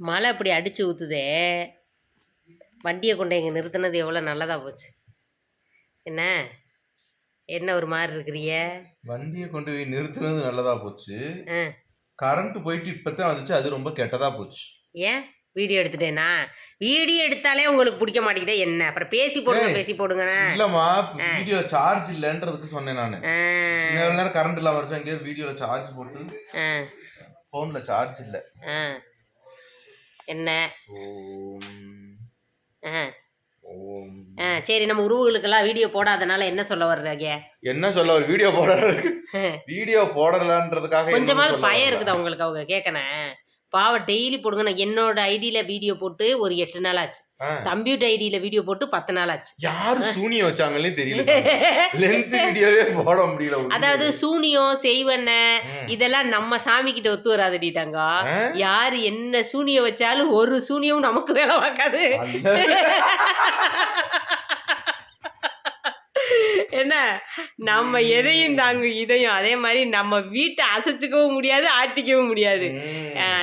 மழை இப்படி அடிச்சு ஊற்றுதே வண்டியை கொண்டு இங்கே நிறுத்தினது எவ்வளோ நல்லதா போச்சு. என்ன? என்ன ஒரு மாதிரி இருக்கிறிய? வண்டியை கொண்டு போய் நிறுத்துனது நல்லதா போச்சு. கரண்ட் போயிட்டு இப்பதான் வந்துச்சு அது ரொம்ப கெட்டதா போச்சு. ஏன்? வீடியோ எடுத்துட்டேனா? வீடியோ எடுத்தாலே உங்களுக்கு பிடிக்க மாட்டேங்குதே என்ன? அப்புறம் பேசி போடுங்க. பேசி போடுங்கண்ணா இல்லம்மா வீடியோ சார்ஜ் இல்லன்றதுக்கு சொன்னேன் நானு. நேரம் கரண்ட் இல்லாம இருந்துச்சு அங்கேயே வீடியோல சார்ஜ் போட்டு. ஆ. போன்ல சார்ஜ் இல்ல. ஆ. என்ன? ஆ. சரி நம்ம உறவுகளுக்கெல்லாம் வீடியோ போடாதனால என்ன சொல்ல வர்றாங்க என்ன சொல்ல ஒரு வீடியோ போடுறதுக்கு வீடியோ போடலன்றதுக்காக கொஞ்சமாவது பயம். இருக்குதா உங்களுக்கு அவங்க கேட்கணும் பாவம் டெய்லி போடுங்க நான் என்னோட ஐடியில் வீடியோ போட்டு ஒரு எட்டு நாள் ஆச்சு. கம்ப்யூட்டர் ஐடியில் வீடியோ போட்டு பத்து நாள் ஆச்சு யாரு சூனியம் வச்சாங்களே தெரியல லென்த் வீடியோவே போட முடியல அதாவது சூனியம் செய்வன. இதெல்லாம் நம்ம சாமி கிட்ட ஒத்து வராதுடி தங்கம் ஆ? யாரு என்ன சூனியம் வச்சாலும் ஒரு சூனியம் நமக்கு வேலை பார்க்காது. என்ன? நம்ம எதையும் தாங்கு இதையும். அதே மாதிரி நம்ம வீட்டை அசைச்சிக்கவும் முடியாது ஆட்டிக்கவும் முடியாது.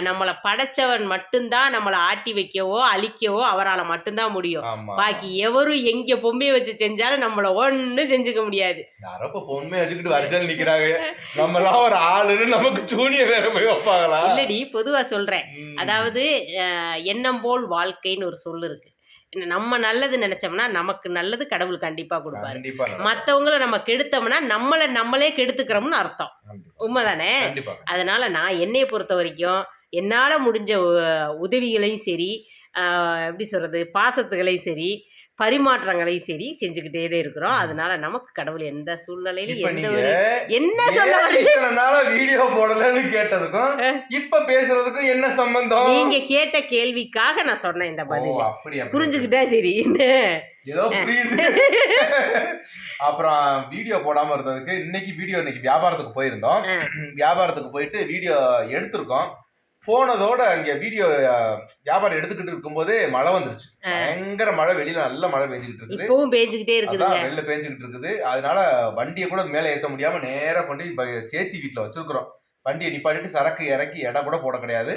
நம்மளை படைச்சவன் மட்டும்தான் நம்மளை ஆட்டி வைக்கவோ அழிக்கவோ அவரால் மட்டும்தான் முடியும். பாக்கி எவரும் எங்க பொம்மையை வச்சு செஞ்சாலும் நம்மள ஒன்றும் செஞ்சுக்க முடியாது. பொண்ணு வச்சுக்கிட்டு வரிசையில் நிக்கிறாங்க. ஒரு ஆளுன்னு நமக்கு சூனிய வேற போய் வைப்பாங்களா? இல்லடி பொதுவா சொல்றேன். அதாவது எண்ணம் போல் வாழ்க்கைன்னு ஒரு சொல் இருக்கு. நம்ம நல்லது நினைச்சோம்னா நமக்கு நல்லது கடவுள் கண்டிப்பா கொடுப்பாரு. மத்தவங்கள நம்ம கெடுத்தோம்னா நம்மளை நம்மளே கெடுத்துக்கிறோம்னு அர்த்தம். உண்மைதானே அதனால நான் என்னைய பொறுத்த வரைக்கும் என்னால் முடிஞ்ச உதவிகளையும் சரி எப்படி சொல்றது பாசத்துகளையும் சரி பரிமாற்றங்களையும் சரி செஞ்சுக்கிட்டே தான் இருக்கிறோம். அதனால நமக்கு கடவுள் எந்த சூழ்நிலையிலும் எந்த ஒரு என்ன சொல்ல வீடியோ போடலன்னு கேட்டதுக்கும் இப்ப பேசுறதுக்கும் என்ன சம்பந்தம்? நீங்க கேட்ட கேள்விக்காக நான் சொன்னேன் இந்த பதில். புரிஞ்சுக்கிட்டா சரி ஏதோ புரியுது. அப்புறம் வீடியோ போடாம இருந்ததுக்கு இன்னைக்கு வீடியோ இன்னைக்கு வியாபாரத்துக்கு போயிருந்தோம். வியாபாரத்துக்கு போயிட்டு வீடியோ எடுத்திருக்கோம். போனதோட அங்க வீடியோ வியாபாரம் எடுத்துக்கிட்டு இருக்கும்போதே மழை வந்துருச்சு. பயங்கர மழை வெளியில நல்ல மழை பெஞ்சுக்கிட்டு இருக்குது. இப்பவும் பேஞ்சுக்கிட்டே இருக்குதுங்க. அதான் வெளில பேஞ்சுக்கிட்டு இருக்குது. அதனால வண்டியை கூட மேலே ஏத்த முடியாம நேரா கொண்டு சேச்சி வீட்டுல வச்சிருக்கிறோம். வண்டியை நிப்பாட்டிட்டு சரக்கு இறக்கி எடை கூட போட கிடையாது.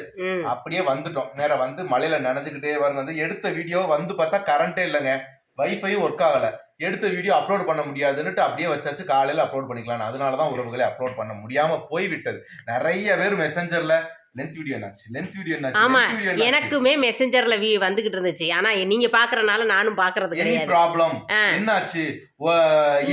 அப்படியே வந்துட்டோம். நேரா வந்து மழையில நனைஞ்சுக்கிட்டே வந்து எடுத்த வீடியோ வந்து பார்த்தா கரண்டே இல்லைங்க. வைஃபையும் ஒர்க் ஆகல. எடுத்த வீடியோ அப்லோட் பண்ண முடியாதுன்னுட்டு அப்படியே வச்சாச்சு. காலையில அப்லோட் பண்ணிக்கலாம். அதனால தான் உறவுகளை அப்லோட் பண்ண முடியாம போய்விட்டது. நிறைய பேர் மெசஞ்சர்ல லென்த் வீடியோ என்னாச்சு? லென்த் வீடியோ என்னாச்சு? ஆமா எனக்குமே மெசஞ்சர்ல வீ வந்துகிட்டு இருந்துச்சு. ஆனா நீங்க பாக்குறனால நானும் பாக்குறது கிடையாது. ப்ராப்ளம். என்னாச்சு?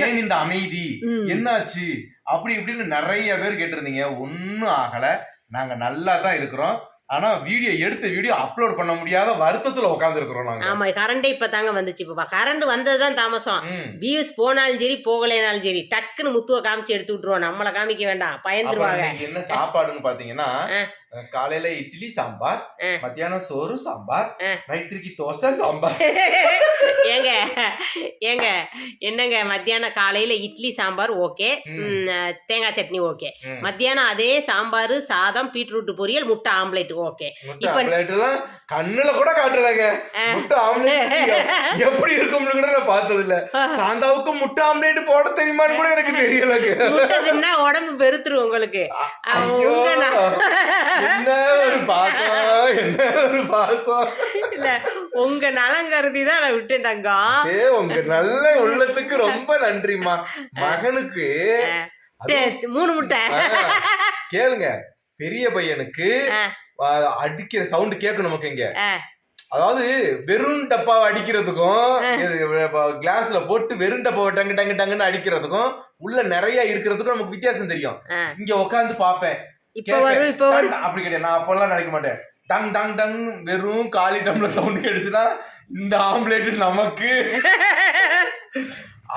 ஏன் இந்த அமைதி. என்னாச்சு? அப்படி இப்படின்னு நிறைய பேர் கேட்டிருந்தீங்க. ஒன்றும் ஆகல. நாங்க நல்லா தான் இருக்கிறோம். ஆனா வீடியோ எடுத்த வீடியோ அப்லோட் பண்ண முடியாத வருத்தத்துல உட்கார்ந்து இருக்கிறோம் நாங்க. ஆமா கரண்டே இப்ப தாங்க வந்துச்சு. இப்ப கரண்ட் வந்ததுதான் தாமசம். வியூஸ் போனாலும் சரி போகலைனாலும் சரி டக்குன்னு முத்துவ காமிச்சு எடுத்து விட்டுருவோம். நம்மள காமிக்க வேண்டாம். பயந்துருவாங்க. என்ன சாப்பாடுன்னு பாத்தீங்கன்னா. காலையில இட்லி சாம்பார். மத்தியானம் சோறு சாம்பார். நைத்திரிக்கு தோசை சாம்பார் ஏங்க ஏங்க என்னங்க மத்தியானம் காலையில இட்லி சாம்பார் ஓகே. தேங்காய் சட்னி ஓகே. மத்தியானம் அதே சாம்பார் சாதம் பீட்ரூட் பொரியல் முட்டை ஆம்லேட் ஓகே இப்ப- கண்ணுல கூட காட்டுறாங்க. முட்டை ஆம்லேட் எப்படி இருக்கும்னு கூட நான் பார்த்தது இல்ல சாந்தாவுக்கு முட்டை ஆம்லேட் போட தெரியுமான்னு கூட எனக்கு தெரியலங்க முட்டை தின்னா உடம்பு பெருத்துரும் உங்களுக்கு உங்க என்ன ஒரு பாசம்? என்ன ஒரு பாசம்? இல்ல உங்க நலம் கருதி தான் நான் விட்டேன் தங்கம் ஏ உங்க நல்ல உள்ளத்துக்கு ரொம்ப நன்றிம்மா. மகனுக்கு மூணு முட்டை. கேளுங்க. பெரிய பையனுக்கு அடிக்கிற சவுண்ட் கேட்கும் நமக்கு இங்க. அதாவது வெறும் டப்பாவை அடிக்கிறதுக்கும் கிளாஸ்ல போட்டு வெறும் டப்பாவை டங்கு டங்கு டங்குன்னு அடிக்கிறதுக்கும் உள்ள நிறைய இருக்கிறதுக்கும் நமக்கு வித்தியாசம் தெரியும். இங்க உட்காந்து பாப்பேன் இப்ப வரும் இப்ப வரும். அப்படி கிடையாது. நான் அப்பெல்லாம் நினைக்க மாட்டேன். டங் டங் டங் வெறும் காலி டம்ளர் சவுண்ட் கிடைச்சுன்னா இந்த ஆம்லேட் நமக்கு.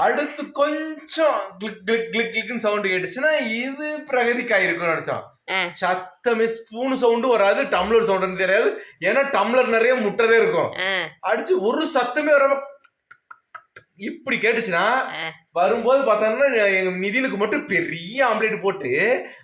அடுத்து கொஞ்சம் கிளிக் கிளிக் கிளிக் கிளிக்னு சவுண்ட் கேட்டுச்சுன்னா இது பிரகதிக்கு ஆயிருக்கும் நினைச்சோம். சத்தமே ஸ்பூன் சவுண்டும் வராது டம்ளர் சவுண்ட் தெரியாது. ஏன்னா டம்ளர் நிறைய முட்டதே இருக்கும். அடிச்சு ஒரு சத்தமே வராம இப்படி கேட்டுச்சுன்னா. வரும்போது பார்த்தோம்னா எங்க நிதினுக்கு மட்டும் பெரிய ஆம்லேட் போட்டு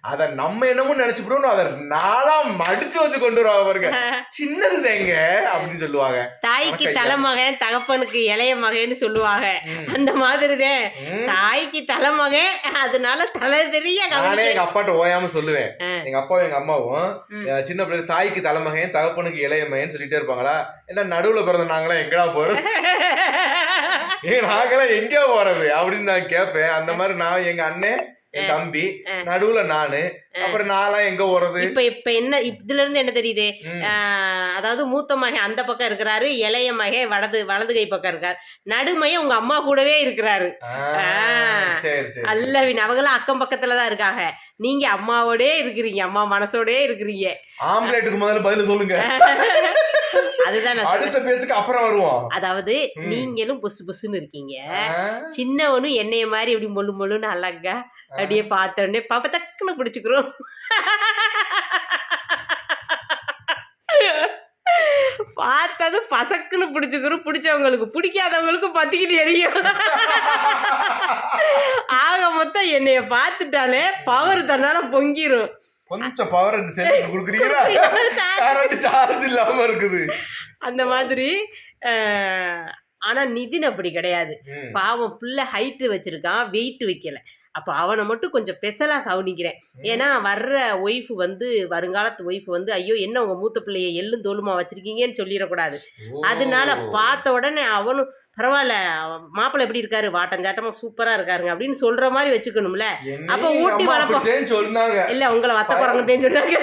அத நம்ம என்னமோ நினைச்சுப்போம் அதை நாளா மடிச்சு வச்சு கொண்டு வருவாங்க பாருங்க. சின்னது தேங்க அப்படின்னு சொல்லுவாங்க. தாய்க்கு. தலைமகன் தகப்பனுக்கு இளைய மகன்னு சொல்லுவாங்க. அந்த மாதிரிதான் ம். தாய்க்கு தலைமகன் அதனால தலை தெரிய நானே எங்க அப்பாட்ட ஓயாம சொல்லுவேன். எங்க அப்பாவும் எங்க அம்மாவும் சின்ன பிள்ளை தாய்க்கு தலைமகன் தகப்பனுக்கு இளைய மகன் சொல்லிட்டே இருப்பாங்களா? என்ன நடுவுல பிறந்த நாங்களாம் எங்கடா போறது? நாங்களாம் எங்க போறது? அப்படின்னு நான் கேட்பேன் அந்த மாதிரி நான் எங்க அண்ணன் என் தம்பி. நடுவுல நானு அப்புறம் நான்லாம் எங்க போறது? இப்ப இப்ப என்ன இதுல இருந்து என்ன தெரியுது? அதாவது மூத்த மகன் அந்த பக்கம் இருக்கிறாரு இளைய மகன் வலது வலது கை பக்கம் இருக்காரு. நடுமைய உங்க அம்மா கூடவே இருக்கிறாரு. அல்லவின் அவங்களும் அக்கம் பக்கத்துல தான் இருக்காங்க. நீங்க அம்மாவோடே இருக்கிறீங்க அம்மா மனசோடே இருக்கிறீங்க. ஆம்லேட்டுக்கு முதல்ல பதில் சொல்லுங்க. அதுதான். அடுத்த பேச்சுக்கு அப்புறம் வருவோம். அதாவது. நீங்களும் புசு புசுன்னு இருக்கீங்க. சின்னவனும் என்னைய மாதிரி இப்படி மொழு மொழுன்னு அழகா அப்படியே பார்த்த உடனே பாப்ப டக்குன்னு பிடிச்சுக்கிறோம். பார்த்தது பசக்குன்னு பிடிச்சுக்கிறோம் பிடிச்சவங்களுக்கு பிடிக்காதவங்களுக்கு பத்திக்கிட்டு எரியும். ஆக மொத்தம் என்னைய பார்த்துட்டாலே பவர் தன்னால பொங்கிரும். கொஞ்சம் பவர் இந்த செல்லுக்கு கொடுக்குறீங்களா? சார்ஜ் இல்லாம இருக்குது. அந்த மாதிரி ஆனா நிதின் அப்படி கிடையாது. பாவம் புள்ள ஹைட்டு வச்சிருக்கான் வெயிட் வைக்கல. அப்போ அவனை மட்டும் கொஞ்சம் ஸ்பெஷலாக கவனிக்கிறேன். ஏன்னா வர்ற ஒய்ஃப் வந்து வருங்காலத்து ஒய்ஃப் வந்து ஐயோ என்ன உங்க மூத்த பிள்ளைய எள்ளும் தோலுமா வச்சிருக்கீங்கன்னு சொல்லிடக்கூடாது. அதனால பார்த்த உடனே அவனும் பரவாயில்ல மாப்பிள்ளை எப்படி இருக்காரு? வாட்டஞ்சாட்டமா சூப்பரா இருக்காருங்க. அப்படின்னு சொல்ற மாதிரி வச்சுக்கணும்ல. அப்ப ஊட்டி வளர்ப்போம். இல்ல உங்களை வத்த குரங்குன்னு சொன்னாங்க.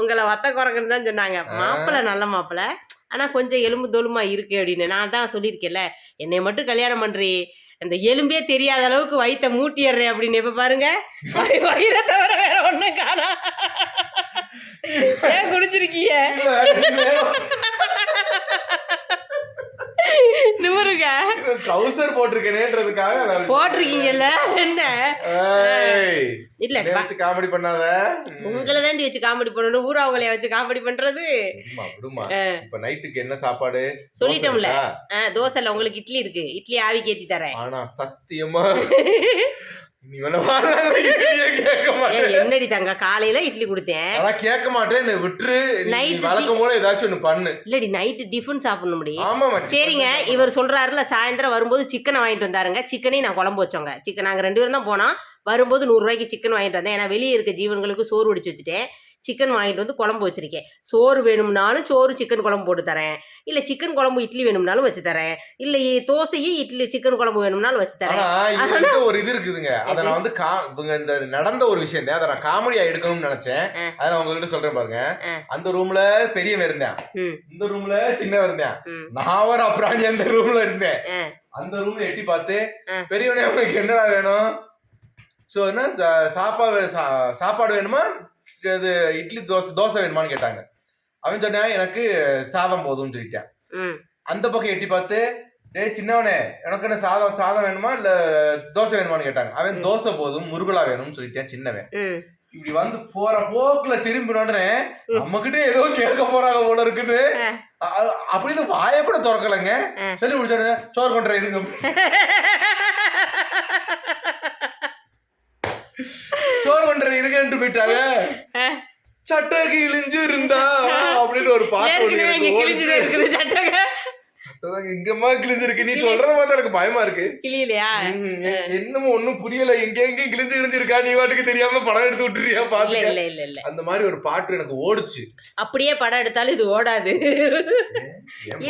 உங்களை வத்த குரங்குன்னு தான் சொன்னாங்க. மாப்பிள்ளை நல்ல மாப்பிள்ளை. ஆனா கொஞ்சம் எலும்பு தோலுமா இருக்கு அப்படின்னு நான் தான் சொல்லியிருக்கேன்ல. என்னை மட்டும் கல்யாணம் பண்றி அந்த எலும்பே தெரியாத அளவுக்கு வயித்தை மூட்டிடுறேன் அப்படின்னு. இப்ப பாருங்க வயி- வயிறை தவிர வேற ஒண்ணும் காணா. ஏன் குடிச்சிருக்கீங்க? நிமிருங்க. ட்ரௌசர் போட்டிருக்கேனேன்றதுக்காக போட்டிருக்கீங்கல்ல என்ன? இல்ல வச்சு காமெடி பண்ணாத. உங்களை தாண்டி வச்சு காமெடி பண்ணணும் ஊராவங்களைய வச்சு காமெடி பண்றது. இப்ப நைட்டுக்கு என்ன சாப்பாடு? சொல்லிட்டோம்ல. தோசைல உங்களுக்கு இட்லி இருக்கு. இட்லி ஆவிக்கு ஏத்தி தரேன். ஆனா சத்தியமா? என்னடி தங்க காலையில இட்லி கொடுத்தேன். கேட்க மாட்டேன் என்னை விட்டுரு. நீ Night வழக்கம் போல ஏதாச்சும் ஒண்ணு பண்ணு. இல்லடி நைட்டு டிஃபன் சாப்பிடணும். சரிங்க இவர் சொல்றாருல சாயந்தரம் வரும்போது சிக்கனை வாங்கிட்டு வந்தாருங்க. சிக்கனையும் நான் குழம்பு வச்சோங்க. சிக்கன் நாங்கள் ரெண்டு பேரும் தான் போனோம். வரும்போது நூறுரூவாய்க்கு சிக்கன் வாங்கிட்டு வந்தேன். ஏன்னா வெளியே இருக்க ஜீவன்களுக்கு சோறு வடிச்சு வச்சுட்டேன். சிக்கன் வாங்கிட்டு வந்து குழம்பு வச்சிருக்கேன். சோறு வேணும்னாலும் சோறு சிக்கன் குழம்பு போட்டு தரேன். இல்லை சிக்கன் குழம்பு இட்லி வேணும்னாலும் வச்சு தரேன். இல்லை தோசையும் இட்லி சிக்கன் குழம்பு வேணும்னாலும் வச்சு தரேன். ஒரு இது இருக்குதுங்க. அத நான் வந்து இந்த நடந்த ஒரு விஷயம் அதை நான் காமெடியா எடுக்கணும்னு நினைச்சேன். அதை நான் உங்ககிட்ட சொல்றேன் பாருங்க. அந்த ரூம்ல பெரியவன் இருந்தேன். இந்த ரூம்ல சின்னவன் இருந்தேன். நான் ஒரு அப்புறாணி அந்த ரூம்ல இருந்தேன். அந்த ரூம்ல எட்டி பார்த்து. பெரியவனே உனக்கு என்னடா வேணும்? சோ என்ன சாப்பாடு சாப்பாடு வேணுமா? இது இட்லி தோசை தோசை வேணுமான்னு கேட்டாங்க. அவன் சொன்னான் எனக்கு சாதம் போதும்னு சொல்லிட்டேன். அந்த பக்கம் எட்டி பார்த்து டேய் சின்னவனே எனக்கு என்ன சாதம் சாதம் வேணுமா? இல்ல தோசை வேணுமான்னு கேட்டாங்க. அவன். தோசை போதும் முருகலா வேணும்னு சொல்லிட்டேன் சின்னவன். இப்படி வந்து போற போக்குல திரும்பின உடனே ம். நம்ம கிட்ட ஏதோ கேட்க போறாங்க போல இருக்குன்னு அப்படின்னு வாயை கூட திறக்கலைங்க. சொல்லி முடிச்சாரு சோறு கொண்டுற இருங்க சோறு இருங்கன்ட்டு போயிட்டாங்க. சட்டை கிழிஞ்சு இருந்தா அப்படின்னு ஒரு பாட்டு சட்டைதாங்க இங்கமா கிழிஞ்சிருக்கு? நீ சொல்றத பார்த்தா எனக்கு பயமா இருக்கு. கிளியிலையா என்னமோ ஒண்ணும் புரியல. எங்க எங்க கிழிஞ்சு கிழிஞ்சிருக்கா? நீ வாட்டுக்கு தெரியாம படம் எடுத்து விட்டுறியா இல்ல இல்ல இல்ல அந்த மாதிரி ஒரு பாட்டு எனக்கு ஓடுச்சு. அப்படியே படம் எடுத்தாலும் இது ஓடாது?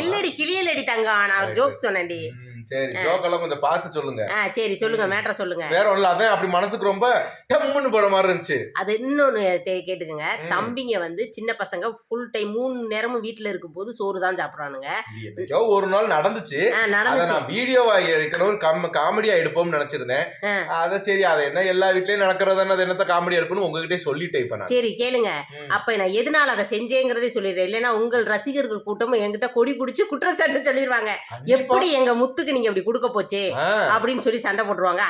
இல்லடி கிளியலடி தங்கம். நான் ஜோக் சொன்னேன்டி. சரி ஜோக்கெல்லாம் கொஞ்சம் பார்த்து சொல்லுங்க. ஆ சரி சொல்லுங்க மேட்ரை சொல்லுங்க. வேற ஒண்ணு அதான் அப்படி மனசுக்கு ரொம்ப டம்முன்னு போட மாதிரி இருந்துச்சு. அது இன்னொன்னு தே- கேட்டுக்கங்க. தம்பிங்க வந்து சின்ன பசங்க ஃபுல் டைம் மூணு நேரமும் வீட்ல இருக்கும் போது சோறு தான் சாப்பிடுறானுங்க என்னைக்கோ ஒரு நாள் நடந்துச்சு. ஆ, அத நடந்துச்சு. நான் வீடியோவா எடுக்கணும் கம் காமெடியா எடுப்போம்னு நினைச்சிருந்தேன். ஆ. அத சரி அதை என்ன எல்லா வீட்லயும் நடக்கிறதான அது என்னத்த காமெடி எடுப்பணும் உங்ககிட்டே சொல்லிட்டேன் இப்ப நான். சரி கேளுங்க. ம். அப்ப நான் எதனால அதை செஞ்சேங்கிறதே சொல்லிடுறேன். இல்லைன்னா உங்கள் ரசிகர்கள் கூட்டமும் என்கிட்ட கொடி பிடிச்சி குற்றச்சாட்டு சொல்லிடுவாங்க கண்டிப்பா. எப்படி எங்க முத்துக்கு நீங்க இப்படி கொடுக்க போச்சே. அப்படின்னு சொல்லி சண்டை போட்டுருவாங்க.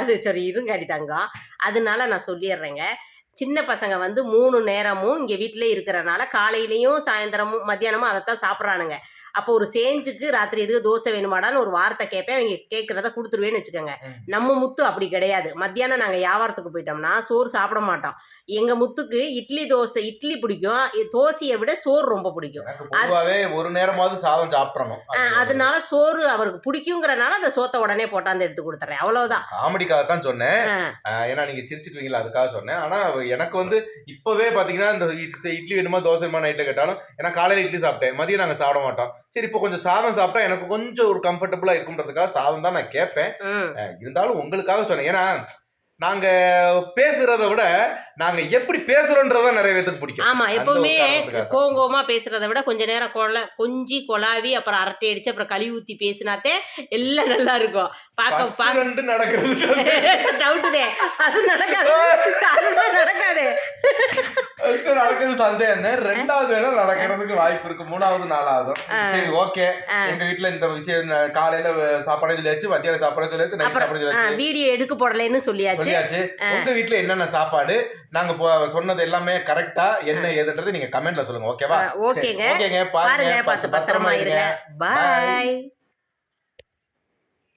அது சரி இருங்காடி தங்கம். அதனால நான் சொல்லிடுறேங்க. சின்ன பசங்க வந்து மூணு நேரமும் இங்கே வீட்டிலே இருக்கிறனால காலையிலையும் சாயந்தரமும் மத்தியானமும் அதைத்தான் சாப்பிட்றானுங்க. அப்போ ஒரு சேஞ்சுக்கு ராத்திரி எதுக்கு தோசை வேணுமாடான்னு ஒரு வார்த்தை கேட்பேன் அவங்க கேட்குறத கொடுத்துருவேன்னு வச்சுக்கோங்க. நம்ம முத்து அப்படி கிடையாது. மத்தியானம் நாங்கள் வியாபாரத்துக்கு போயிட்டோம்னா சோறு சாப்பிட மாட்டோம். எங்கள் முத்துக்கு இட்லி தோசை இட்லி பிடிக்கும். தோசையை விட சோறு ரொம்ப பிடிக்கும். ஒரு நேரமாவது சாதம் சாப்பிடணும். ஆஹ் அதனால சோறு அவருக்கு பிடிக்குங்கிறனால அந்த சோத்தை உடனே போட்டாந்து எடுத்து கொடுத்துறேன். அவ்வளவுதான். காமெடிக்காக தான் சொன்னேன் ஏன்னா நீங்க சிரிச்சுக்குவீங்களா அதுக்காக சொன்னேன். ஆனா எனக்கு வந்து இப்பவே பாத்தீங்கன்னா இந்த இட்லி வேணுமா தோசை வேணுமா நைட்டு கேட்டாலும் ஏன்னா காலையில இட்லி சாப்பிட்டேன் மதியம் நாங்க சாப்பிட மாட்டோம். சரி இப்போ கொஞ்சம் சாதம் சாப்பிட்டா எனக்கு கொஞ்சம் ஒரு கம்ஃபர்டபுளா இருக்குன்றதுக்காக சாதம் தான் நான் கேட்பேன் இருந்தாலும் உங்களுக்காக சொன்னேன். ஏன்னா நாங்க பேசுறத விட நாங்க எப்படி பேசுறோன்றத நிறைய பேத்துக்கு பிடிக்கும். ஆமா எப்பவுமே. கோவங்கோவமா பேசுறதை விட கொஞ்ச நேரம் கொல கொஞ்சி கொலாவி அப்புறம் அரட்டை அடிச்சு அப்புறம் கழுவி ஊத்தி பேசினாத்தே எல்லாம் நல்லா இருக்கும். பார்க்க பார்க்க. நடக்கிறது டவுட்டுதே அது நடக்காது. அதுதான் நடக்காது. நடக்கிறது சந்தேகம். ரெண்டாவது வேணா நடக்கிறதுக்கு வாய்ப்பு இருக்கு. மூணாவது நாலாவது. சரி ஓகே. எங்க வீட்ல இந்த விஷயம் காலையில சாப்பாடு சொல்லியாச்சு மத்தியானம் சாப்பாடு சொல்லியாச்சு நைட் சாப்பாடு சொல்லியாச்சு வீடியோ எடுக்க போடலைன்னு சொல்லியாச்சு. சொல்லியாச்சு. உங்க வீட்ல என்னென்ன சாப்பாடு? நாங்க சொன்னது எல்லாமே கரெக்டா என்ன ஏதுன்றது நீங்க கமெண்ட்ல சொல்லுங்க ஓகேவா ஓகேங்க. பாருங்க பார்த்து பத்திரமா இருங்க. பாய்